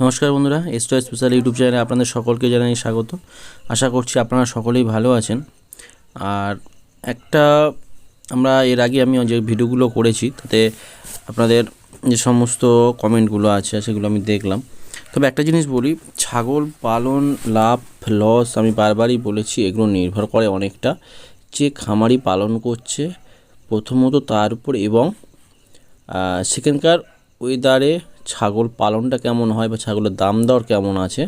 নমস্কার বন্ধুরা এস্টো special YouTube চ্যানেলে আপনাদের সকলকে জানাই স্বাগত। আশা করছি আপনারা সকলেই ভালো আছেন। আর একটা আমরা এর আগে আমি যে ভিডিওগুলো করেছি, তাতে আপনাদের যে সমস্ত কমেন্টগুলো আছে সেগুলো আমি দেখলাম। তবে একটা জিনিস বলি, ছাগল পালন, লাভ, লস আমি বারবারই বলেছি, এগুলো নির্ভর করে অনেকটা। যে খামারি পালন করছে, প্রথমত তার উপর এবং সেখানকার ওয়েদারে ছাগল পালনটা কেমন হয় বা ছাগলের দাম দর কেমন আছে,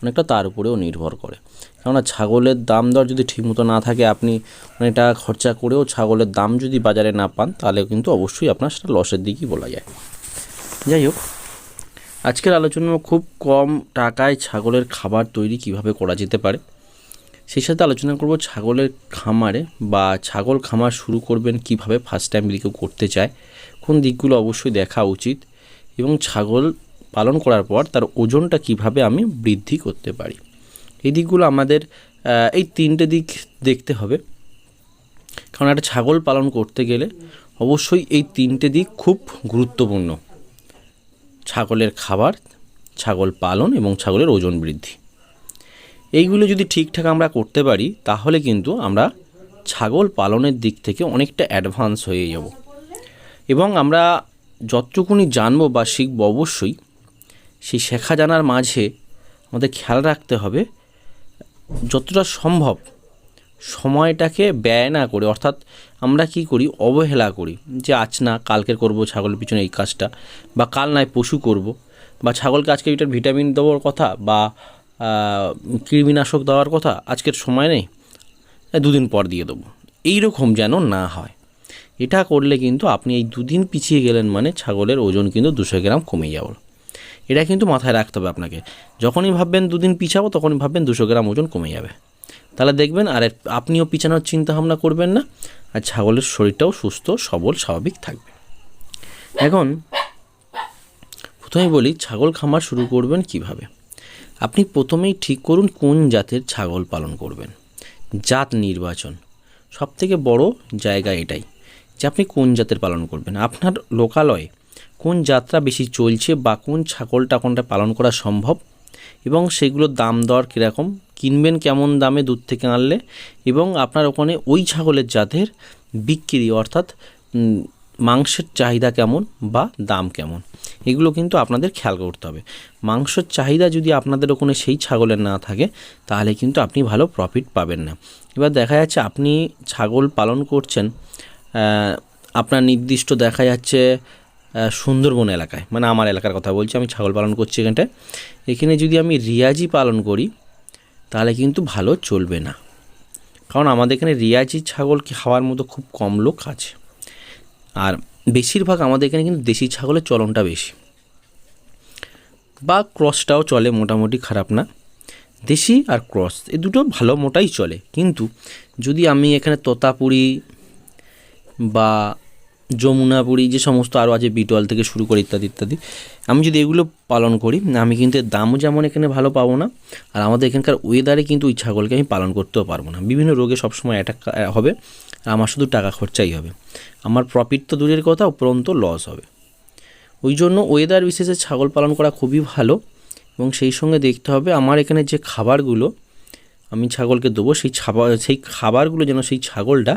অনেকটা তার উপরেও নির্ভর করে। কেননা ছাগলের দাম দর যদি ঠিকমতো না থাকে, আপনি অনেক টাকা খরচা করেও ছাগলের দাম যদি বাজারে না পান, তাহলে কিন্তু অবশ্যই আপনার সেটা লসের দিকই বলা যায়। যাই হোক, আজকের আলোচনা খুব কম টাকায় ছাগলের খাবার তৈরি কীভাবে করা যেতে পারে, সেই সাথে আলোচনা করব ছাগলের খামারে বা ছাগল খামার শুরু করবেন কীভাবে ফার্স্ট টাইম কেউ করতে চায়, কোন দিকগুলো অবশ্যই দেখা উচিত এবং ছাগল পালন করার পর তার ওজনটা কীভাবে আমি বৃদ্ধি করতে পারি। এই দিকগুলো আমাদের এই তিনটে দিক দেখতে হবে। কারণ একটা ছাগল পালন করতে গেলে অবশ্যই এই তিনটে দিক খুব গুরুত্বপূর্ণ। ছাগলের খাবার, ছাগল পালন এবং ছাগলের ওজন বৃদ্ধি। এইগুলো যদি ঠিকঠাক আমরা করতে পারি, তাহলে কিন্তু আমরা ছাগল পালনের দিক থেকে অনেকটা অ্যাডভান্স হয়ে যাব। এবং আমরা যতটুকুনি জানব বা শিখব অবশ্যই, সেই শেখা জানার মাঝে আমাদের খেয়াল রাখতে হবে, যতটা সম্ভব সময়টাকে ব্যয় না করে, অর্থাৎ আমরা কি করি, অবহেলা করি, যে আজ না কালকের করব ছাগলের পিছনে এই কাজটা, বা কাল নয়, পশু করব, বা ছাগলকে আজকে এটার ভিটামিন দেওয়ার কথা, বা কৃমিনাশক দেওয়ার কথা, আজকের সময় নেই, দুদিন পর দিয়ে দেবো এই রকম যেন না হয়। এটা করলে কিন্তু আপনি এই দুদিন পিছিয়ে গেলেন মানে ছাগলের ওজন কিন্তু দুশো গ্রাম কমে যাওয়ার। এটা কিন্তু মাথায় রাখতে হবে আপনাকে। যখনই ভাববেন দুদিন পিছাবো, তখনই ভাববেন দুশো গ্রাম ওজন কমে যাবে। তাহলে দেখবেন, আর আপনিও পিছানোর চিন্তা ভাবনা করবেন না, আর ছাগলের শরীরটাও সুস্থ, সবল, স্বাভাবিক থাকবে। এখন প্রথমেই বলি, ছাগল খামার শুরু করবেন কীভাবে? আপনি প্রথমেই ঠিক করুন কোন জাতের ছাগল পালন করবেন। জাত নির্বাচন। সব থেকে বড় জায়গা এটাই। যে আপনি কোন জাতের পালন করবেন? আপনার লোকালয়ে কোন জাতটা বেশি চলছে বা কোন ছাগলটা কোনটা পালন করা সম্ভব? এবং সেগুলোর দাম দর কীরকম? কিনবেন কেমন দামে দূর থেকে আনলে? এবং আপনার ওখানে ওই ছাগলের জাতের বিক্রি অর্থাৎ মাংসের চাহিদা কেমন বা দাম কেমন? এগুলো কিন্তু আপনাদের খেয়াল করতে হবে। মাংসের চাহিদা যদি আপনাদের ওখানে সেই ছাগলের না থাকে, তাহলে কিন্তু আপনি ভালো প্রফিট পাবেন না। এবার দেখা যাচ্ছে আপনি ছাগল পালন করছেন আপনার নির্দিষ্ট দেখা যাচ্ছে সুন্দরবন এলাকায়। মানে আমার এলাকার কথা বলছি, আমি ছাগল পালন করছি এখানটায়। এখানে যদি আমি রিয়াজি পালন করি, তাহলে কিন্তু ভালো চলবে না। কারণ আমাদের এখানে রিয়াজি ছাগল খাওয়ার মতো খুব কম লোক আছে। আর বেশিরভাগ আমাদের এখানে কিন্তু দেশি ছাগলের চলনটা বেশি। বা ক্রসটাও চলে, মোটামুটি খারাপ না। দেশি আর ক্রস এই দুটো ভালো মোটাই চলে। কিন্তু যদি আমি এখানে তোতাপুরি বা যমুনাপুরি যে সমস্ত আরও আছে বিটল থেকে শুরু করে ইত্যাদি ইত্যাদি, আমি যদি এগুলো পালন করি, আমি কিন্তু এর দামও যেমন এখানে ভালো পাবো না, আর আমাদের এখানকার ওয়েদারে কিন্তু ওই ছাগলকে আমি পালন করতেও পারব না। বিভিন্ন রোগে সবসময় অ্যাটাক হবে, আর আমার শুধু টাকা খরচাই হবে। আমার প্রফিট তো দূরের কথা, উপরন্ত লস হবে। ওই জন্য ওয়েদার বিশেষে ছাগল পালন করা খুবই ভালো, এবং সেই সঙ্গে দেখতে হবে আমার এখানে যে খাবারগুলো, আমি ছাগলকে দেবো, সেই খাবার সেই খাবারগুলো যেন সেই ছাগলটা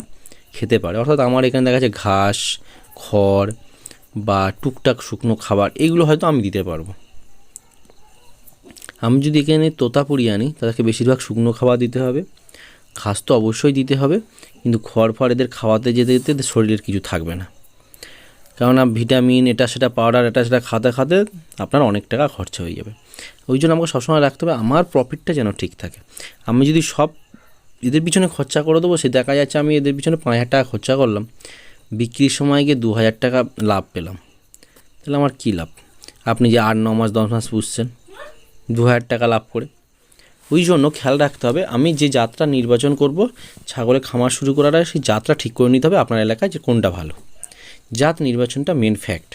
খেতে পারে। অর্থাৎ আমার এখানে দেখা যাচ্ছে ঘাস, খড় বা টুকটাক শুকনো খাবার, এগুলো হয়তো আমি দিতে পারব। আমি যদি এখানে তোতাপুরি আনি তাদেরকে বেশিরভাগ শুকনো খাবার দিতে হবে। ঘাস তো অবশ্যই দিতে হবে, কিন্তু খড় ফড় এদের খাওয়াতে যেতে যেতে শরীরের কিছু থাকবে না। কেননা ভিটামিন, এটা সেটা পাউডার, এটা সেটা খাতে খাতে আপনার অনেক টাকা খরচা হয়ে যাবে। ওই জন্য আমাকে সবসময় রাখতে হবে, আমার প্রফিটটা যেন ঠিক থাকে। আমি যদি সব এদের পিছনে খরচা করে দেবো, সে দেখা যাচ্ছে আমি এদের পিছনে পাঁচ হাজার টাকা খরচা করলাম। বিক্রির সময় গিয়ে দু হাজার টাকা লাভ পেলাম। তাহলে আমার কী লাভ? আপনি যে আট, ন মাস, দশ মাস পুষছেন, দু হাজার টাকা লাভ করে। ওই জন্য খেয়াল রাখতে হবে, আমি যে যাত্রা নির্বাচন করব ছাগলের খামার শুরু করার আগে সেই যাত্রা ঠিক করে নিতে হবে আপনার এলাকায় যে কোনটা ভালো। জাত নির্বাচনটা মেন ফ্যাক্ট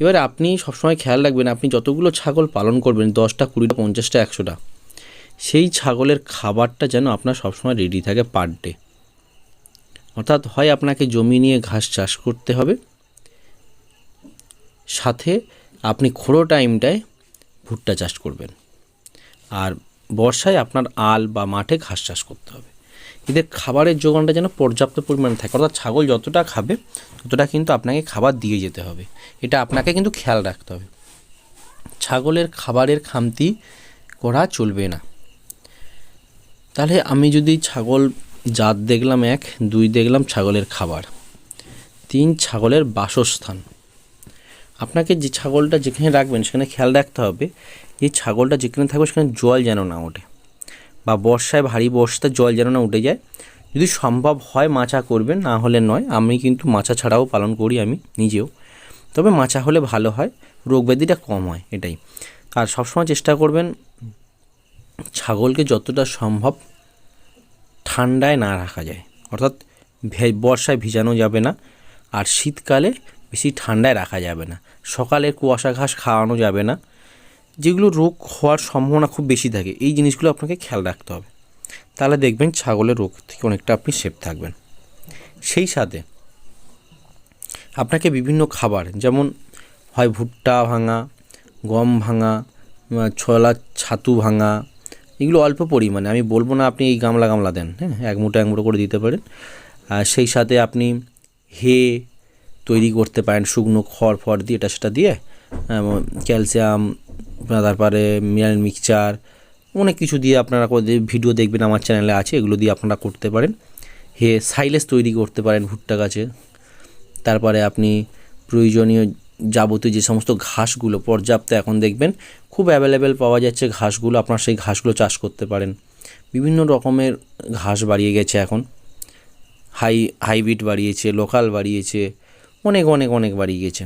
এবারে আপনি সবসময় খেয়াল রাখবেন, আপনি যতগুলো ছাগল পালন করবেন, দশটা, কুড়িটা, পঞ্চাশটা, একশোটা সেই ছাগলের খাবারটা যেন আপনার সবসময় রেডি থাকে পার ডে অর্থাৎ হয় আপনাকে জমি নিয়ে ঘাস চাষ করতে হবে, সাথে আপনি খোড়ো টাইমটায় ভুট্টা চাষ করবেন। আর বর্ষায় আপনার আল বা মাঠে ঘাস চাষ করতে হবে। এদের খাবারের যোগানটা যেন পর্যাপ্ত পরিমাণে থাকে। অর্থাৎ ছাগল যতটা খাবে, ততটা কিন্তু আপনাকে খাবার দিয়ে যেতে হবে। এটা আপনাকে কিন্তু খেয়াল রাখতে হবে। ছাগলের খাবারের খামতি করা চলবে না। তাহলে আমি যদি ছাগল, জাত দেখলাম এক, দুই দেখলাম ছাগলের খাবার। তিন, ছাগলের বাসস্থান। আপনাকে যে ছাগলটা যেখানে রাখবেন, সেখানে খেয়াল রাখতে হবে যে ছাগলটা যেখানে থাকবে, সেখানে জল যেন না ওঠে। বা বর্ষায় ভারী বর্ষাতে জল যেন না উঠে যায়। যদি সম্ভব হয় মাচা করবেন, না হলে নয়। আমি কিন্তু মাচা ছাড়াও পালন করি আমি নিজেও। তবে মাচা হলে ভালো হয় রোগ ব্যাধিটা কম হয়, এটাই। আর সবসময় চেষ্টা করবেন ছাগলকে যতটা সম্ভব ঠান্ডায় না রাখা যায়। অর্থাৎ বর্ষায় ভিজানো যাবে না আর শীতকালে বেশি ঠান্ডায় রাখা যাবে না। সকালে কুয়াশা ঘাস খাওয়ানো যাবে না। যেগুলো রোগ হওয়ার সম্ভাবনা খুব বেশি থাকে এই জিনিসগুলো আপনাকে খেয়াল রাখতে হবে। তাহলে দেখবেন ছাগলের রোগ থেকে অনেকটা আপনি সেফ থাকবেন। সেই সাথে আপনাকে বিভিন্ন খাবার যেমন হয় ভুট্টা ভাঙা গম ভাঙা আহ, ছোলা ছাতু ভাঙা এগুলো অল্প পরিমাণে। আমি বলব না আপনি এই গামলা গামলা দেন হ্যাঁ? এক মুঠো এক মুঠো করে দিতে পারেন। আর সেই সাথে আপনি হে তৈরি করতে পারেন, শুকনো খড় ফড় দিয়ে এটা সেটা দিয়ে ক্যালসিয়াম তারপরে মিনারেল মিক্সচার, অনেক কিছু দিয়ে আপনারা ভিডিও দেখবেন, আমার চ্যানেলে আছে, এগুলো দিয়ে আপনারা করতে পারেন। হে সাইলেস তৈরি করতে পারেন ভুট্টা গাছে। তারপরে আপনি প্রয়োজনীয় যাবতীয় যে সমস্ত ঘাসগুলো, পর্যাপ্ত এখন দেখবেন খুব অ্যাভেলেবেল পাওয়া যাচ্ছে ঘাসগুলো, আপনার সেই ঘাসগুলো চাষ করতে পারেন। বিভিন্ন রকমের ঘাস বাড়িয়ে গেছে এখন। হাই, হাইব্রিড বাড়িয়েছে লোকাল বাড়িয়েছে, অনেক অনেক অনেক বাড়িয়ে গেছে।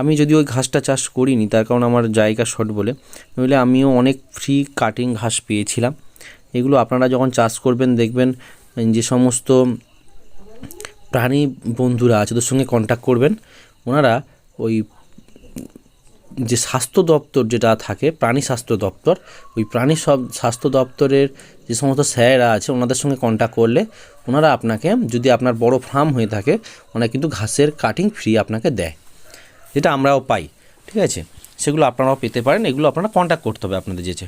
আমি যদি ওই ঘাসটা চাষ করিনি, তার কারণ আমার জায়গা শর্ট বলে, নইলে আমিও অনেক ফ্রি কাটিং ঘাস পেয়েছিলাম। এগুলো আপনারা যখন চাষ করবেন, দেখবেন যে সমস্ত প্রাণী বন্ধুরা আছে, ওদের সঙ্গে কন্ট্যাক্ট করবেন। ওনারা ওই যে স্বাস্থ্য দপ্তর যেটা থাকে, প্রাণী স্বাস্থ্য দপ্তর, ওই প্রাণী সব স্বাস্থ্য দপ্তরের যে সমস্ত স্যারেরা আছে, ওনাদের সঙ্গে কন্ট্যাক্ট করলে ওনারা আপনাকে, যদি আপনার বড় ফার্ম হয়ে থাকে, ওনারা কিন্তু ঘাসের কাটিং ফ্রি আপনাকে দেয়। যেটা আমরাও পাই, ঠিক আছে? সেগুলো আপনারাও পেতে পারেন, এগুলো আপনারা কন্ট্যাক্ট করতে হবে আপনাদের যেচে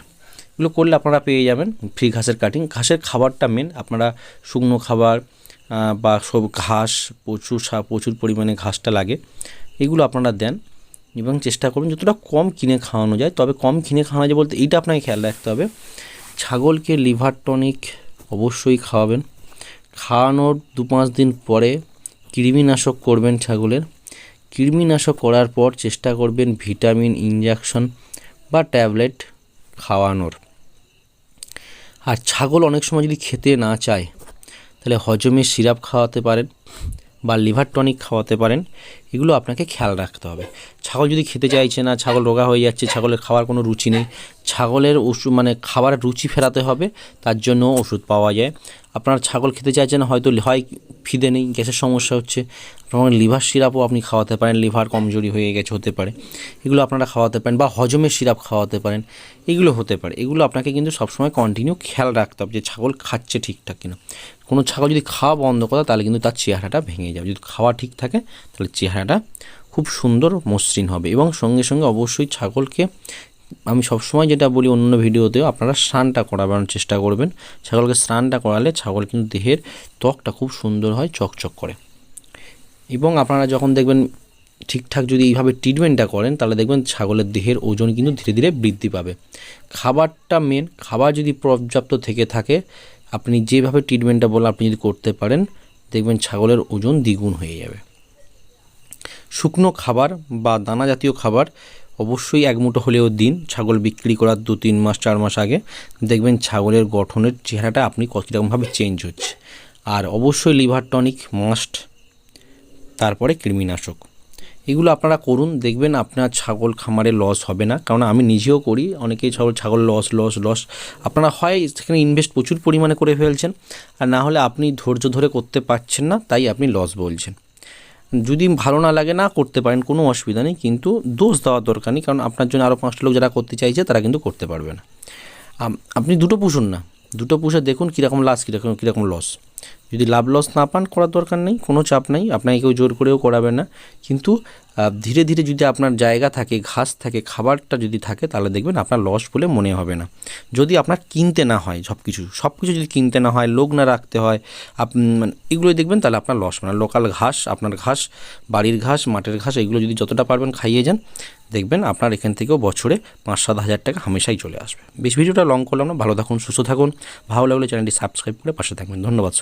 এগুলো করলে আপনারা পেয়ে যাবেন ফ্রি ঘাসের কাটিং ঘাসের খাবারটা মেন আপনারা শুকনো খাবার বা সব ঘাস, প্রচুর প্রচুর পরিমাণে ঘাসটা লাগে। এগুলো আপনারা দেন এবং চেষ্টা করুন যতটা কম কিনে খাওয়ানো যায়। তবে কম কিনে খাওয়ানো যায় বলতে এইটা আপনাকে খেয়াল রাখতে হবে। ছাগলকে লিভার টনিক অবশ্যই খাওয়াবেন। খাওয়ানোর দু পাঁচ দিন পরে কৃমিনাশক করবেন ছাগলের। কৃমিনাশক করার পর চেষ্টা করবেন ভিটামিন ইঞ্জেকশন বা ট্যাবলেট খাওয়ানোর। আর ছাগল অনেক সময় যদি খেতে না চায়, তাহলে হজমের সিরাপ খাওয়াতে পারেন। বা লিভার টনিক খাওয়াতে পারেন, এগুলো আপনাকে খেয়াল রাখতে হবে। ছাগল যদি খেতে চাইছে না, ছাগল রোগা হয়ে যাচ্ছে, ছাগলের খাওয়ার কোনো রুচি নেই, ছাগলের ওষুধ মানে খাবার রুচি ফেরাতে হবে, তার জন্য ওষুধ পাওয়া যায়। আপনার ছাগল খেতে চাইছে না, হয়তো হয় ফিদে নেই, গ্যাসের সমস্যা হচ্ছে আপনার লিভার সিরাপও আপনি খাওয়াতে পারেন, লিভার কমজোরি হয়ে গেছে হতে পারে। এগুলো আপনারা খাওয়াতে পারেন বা হজমের সিরাপ খাওয়াতে পারেন, এগুলো হতে পারে। এগুলো আপনাকে কিন্তু সবসময় কন্টিনিউ খেয়াল রাখতে হবে যে ছাগল খাচ্ছে ঠিকঠাক কিনা। কোনো ছাগল যদি খাওয়া বন্ধ করে তাহলে কিন্তু তার চেহারাটা ভেঙে যাবে। যদি খাওয়া ঠিক থাকে তাহলে চেহারাটা খুব সুন্দর মসৃণ হবে এবং সঙ্গে সঙ্গে অবশ্যই ছাগলকে আমি সবসময় যেটা বলি অন্য ভিডিওতেও আপনারা স্নানটা করাবার চেষ্টা করবেন। ছাগলকে স্নানটা করালে ছাগল কিন্তু দেহের ত্বকটা খুব সুন্দর হয়, চকচক করে। এবং আপনারা যখন দেখবেন ঠিকঠাক যদি এইভাবে ট্রিটমেন্টটা করেন, তাহলে দেখবেন ছাগলের দেহের ওজন কিন্তু ধীরে ধীরে বৃদ্ধি পাবে। খাবারটা মেন খাবার যদি পর্যাপ্ত থেকে থাকে, আপনি যেভাবে ট্রিটমেন্টটা বলে আপনি যদি করতে পারেন, দেখবেন ছাগলের ওজন দ্বিগুণ হয়ে যাবে। শুকনো খাবার বা দানা জাতীয় খাবার অবশ্যই এক মুঠো হলেও দিন। ছাগল বিক্রি করার দু তিন মাস, চার মাস আগে দেখবেন ছাগলের গঠনের চেহারাটা আপনি কীরকমভাবে চেঞ্জ হচ্ছে। আর অবশ্যই লিভার টনিক মাস্ট তারপরে কৃমিনাশক। এগুলো আপনারা করুন, দেখবেন আপনার ছাগল খামারে লস হবে না। কারণ আমি নিজেও করি, অনেকেই ছাগল ছাগল লস লস লস আপনারা হয় সেখানে ইনভেস্ট প্রচুর পরিমাণে করে ফেলছেন, আর না হলে আপনি ধৈর্য ধরে করতে পারছেন না, তাই আপনি লস বলছেন। যদি ভালো না লাগে না করতে পারেন, কোনো অসুবিধা নেই, কিন্তু দোষ দেওয়ার দরকার নেই, কারণ আপনার জন্য আরও পাঁচটা লোক যারা করতে চাইছে, তারা কিন্তু করতে পারবে না। আপনি দুটো পুষুন না। দুটো পুষে দেখুন কীরকম লাস কীরকম কীরকম লস যদি লাভ লস না পান, করার দরকার নেই, কোনো চাপ নেই, আপনাকে কেউ জোর করেও করাবে না। কিন্তু ধীরে ধীরে যদি আপনার জায়গা থাকে, ঘাস থাকে, খাবারটা যদি থাকে, তাহলে দেখবেন আপনার লস বলে মনে হবে না। যদি আপনার কিনতে না হয় সব কিছু সব কিছু যদি কিনতে না হয়, লোক না রাখতে হয়, আপ মানে এগুলোই দেখবেন, তাহলে আপনার লস মানে লোকাল ঘাস, আপনার ঘাস, বাড়ির ঘাস, মাঠের ঘাস, এগুলো যদি যতটা পারবেন খাইয়ে যান, দেখবেন আপনার এখান থেকেও বছরে পাঁচ সাত হাজার টাকা হামেশাই চলে আসবে। বেশ, ভিডিওটা লং করলাম না, ভালো থাকুন, সুস্থ থাকুন, ভালো লাগলে চ্যানেলটি সাবস্ক্রাইব করে পাশে থাকবেন। ধন্যবাদ